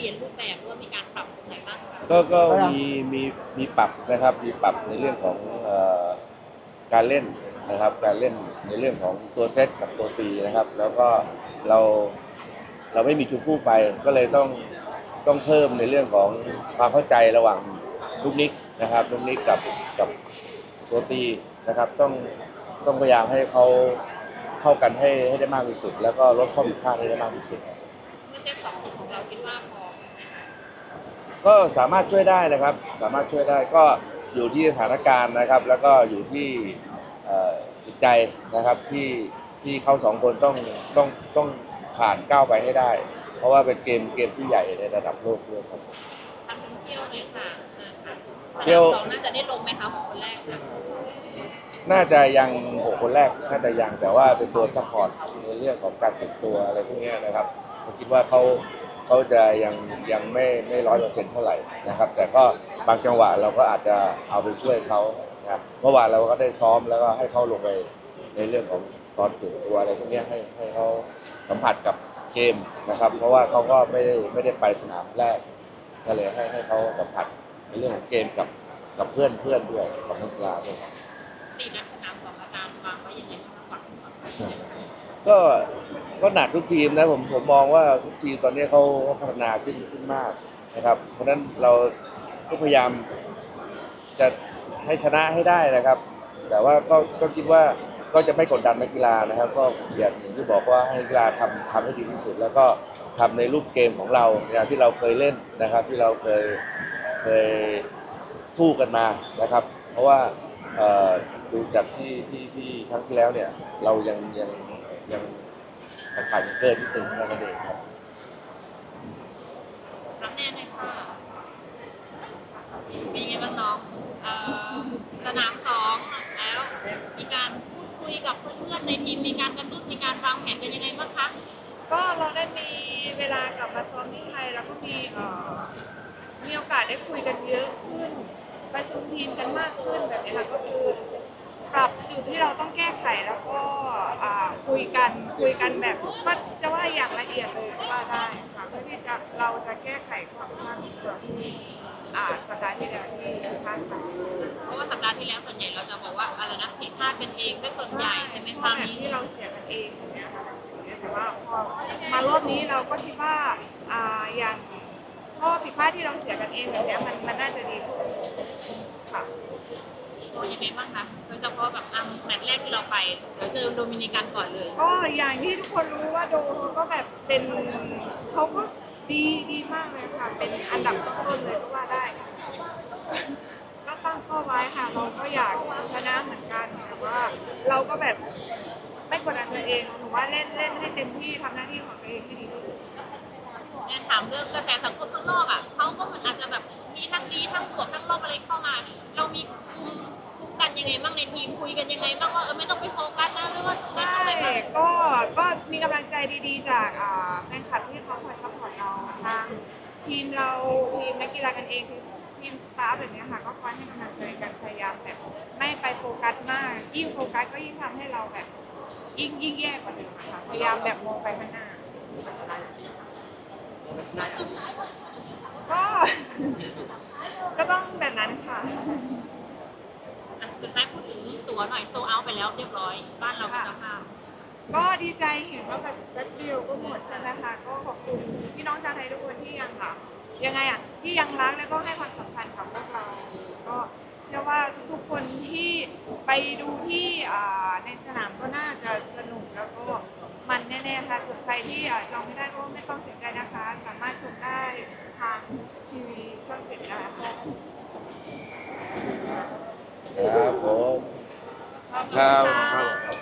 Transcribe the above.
ปลี่ยนรูปแบบหรือว่ามีการปรับตรงไหนบ้างคะก็ก็มีมีมีปรับนะครับ มีปรับในเรื่องของเอ่อการเล่นนะครับ การเล่นในเรื่องของตัวเซตกับตัวตีนะครับ แล้วก็เราเราไม่มีจุดคู่ไป ก็เลยต้องต้องเพิ่มในเรื่องของความเข้าใจระหว่างลูกนิกนะครับลูกนิกกับกับตัวตีนะครับ ต้องต้องพยายามให้เขาเข้ากันให้ให้ได้มากที่สุด แล้วก็ลดข้อผิดพลาดให้ได้มากที่สุด เมื่อเซตสองของเราคิดว่าพอไหมคะ ก็สามารถช่วยได้นะครับ สามารถช่วยได้ก็อยู่ที่สถานการณ์นะครับ แล้วก็อยู่ที่เอ่อจิตใจนะครับที่ที่เขาสองคนต้องต้องต้องผ่านก้าวไปให้ได้ เพราะว่าเป็นเกมเกมที่ใหญ่ในระดับโลกด้วยครับทำถึงเที่ยวเลยค่ะอ่าค่ะเที่ยวสองน่าจะได้ลงไหมคะของคนแรกค่ะน่าจะยังหกคนแรกน่าจะยังแต่ว่าเป็นตัวซัพพอร์ตในเรื่องของการแต่งตัวอะไรพวกเนี้ยนะครับผมคิดว่าเขา เขาจะยังยังไม่ไม่ร้อยเปอร์เซ็นต์เท่าไหร่นะครับ แต่ก็บางจังหวะเราก็อาจจะเอาไปช่วยเขานะครับเมื่อวานเราก็ได้ซ้อมแล้วก็ให้เขาลงไปในเรื่องของตอนตื่นตัวอะไรพวกเนี้ยให้ให้เขาสัมผัสกับเกมนะครับ เพราะว่าเขาก็ไม่ได้ไม่ได้ไปสนามแรก ก็เลยให้ให้เขาสัมผัสในเรื่องของเกมกับกับเพื่อนเพื่อนด้วยกับนักกีฬาด้วย สี่นัดสนามของอาจารวางไว้ยังไงคะฝักฝักไว้ยังไงบ้างคะก็ก็หนักทุกทีมนะผมผมมองว่าทุกทีมตอนนี้เขาเขาพัฒนาขึ้นขึ้นมากนะครับ เพราะฉะนั้นเราก็พยายามจะให้ชนะให้ได้นะครับ แต่ว่าก็ก็คิดว่าก็จะไม่กดดันนักกีฬานะครับ ก็อย่างอย่างที่บอกว่าให้กกีฬาทำทำให้ดีที่สุด แล้วก็ทำในรูปเกมของเราอย่างที่เราเคยเล่นนะครับ ที่เราเคยเคยสู้กันมานะครับ เพราะว่าเอ่อ ดูจากที่ที่ที่ครั้งที่แล้วเนี่ย เรายังยังยังขาดขาดเกินนิดนึงเท่านั้นเองครับน้ำแน่นเลยค่ะเป็นยังไงบ้างน้องเอ่อสนามสองแล้ว มีการพูดคุยกับเพื่อนๆในทีมมีการกระตุ้นมีการวางแผนกันยังไงบ้างคะก็เราได้มีเวลากลับมาซ้อมที่ไทยแล้วก็มีเอ่อมีโอกาสได้คุยกันเยอะขึ้นประชุมทีมกันมากขึ้นแบบนี้ค่ะก็คือ ปรับจุดที่เราต้องแก้ไขแล้วก็อ่าคุยกันคุยกันแบบก็จะว่าอย่างละเอียดเลยก็ว่าได้ค่ะเพื่อที่จะเราจะแก้ไขความพลาดตัวที่อ่าสัปดาห์ที่แล้วที่พลาดไปเพราะว่าสัปดาห์ที่แล้วส่วนใหญ่เราจะบอกว่าอะไรนะผิดพลาดกันเองเป็นส่วนใหญ่ใช่ไหมเพคะราะแบบที่เราเสียกันเองอย่างเงี้ยค่ะเสียแต่ว่าพอมารอบนี้เราก็คิดว่าอ่าอย่างข้อผิดพลาดที่เราเสียกันเองแบบเนี้ยมันมันน่าจะดีขึ้นค่ะ โดยยังไงบ้างคะโดยเฉพาะแบบอัมแมตช์แรกที่เราไปเดี๋ยวเจอโดมินิกันก่อนเลย ก็อย่างที่ทุกคนรู้ว่าโดเขาก็แบบเป็นเขาก็ดีดีมากเลยค่ะ เป็นอันดับต้นๆเลยก็ว่าได้ ก็ตั้งข้อไว้ค่ะ เราก็อยากชนะเหมือนกันแต่ว่า เราก็แบบไม่กดดันตัวเองหนูว่าเล่นเล่นให้เต็มที่ทำหน้าที่ของตัวเองให้ดีที่สุดแอนถามเรื่องกระแสสังคมข้างนอกอะเขาก็เหมือนอาจจะแบบ มีทั้งดีทั้งบวกทั้งลบอะไรเข้ามา เรามีคุมคุมกันยังไงบ้างในทีมคุยกันยังไงบ้างว่าเออไม่ต้องไปโฟกัสนะหรือว่าใช่อะไรบ้างก็ ก็มีกำลังใจดีๆ จากอ่าแฟนคลับที่เขาคอยซัพพอร์ตเราทางทีมเราทีมนักกีฬากันเองทีมทีมสตาฟแบบเนี้ยค่ะ ก็คอยให้กำลังใจกันพยายามแบบไม่ไปโฟกัสมาก ยิ่งโฟกัสก็ยิ่งทำให้เราแบบ ยิ่งยิ่งแย่กว่าเดิมอะค่ะ พยายามแบบมองไปข้างหน้า ก็ ก็ต้องแบบนั้นค่ะ อะสุดท้ายพูดถึงตั๋วหน่อยโซเอาไปแล้วเรียบร้อย บ้านเราเป็นเจ้าภาพก็ดีใจเห็นว่าแบบแป๊บเดียวก็หมดใช่ไหมคะก็ขอบคุณพี่น้องชาวไทยทุกคนที่ยังค่ะ ยังไงอะที่ยังรักแล้วก็ให้ความสำคัญกับพวกเรา ก็เชื่อว่าทุกๆคนที่ไปดูที่อ่าในสนามก็น่าจะสนุกแล้วก็มันแน่ๆค่ะส่วนใครที่อ่าจองไม่ได้ก็ไม่ต้องเสียใจนะคะ สามารถชมได้ทาง ทีวีช่องเจ็ดนะคะครับผม ขอบคุณครับค่ะครับ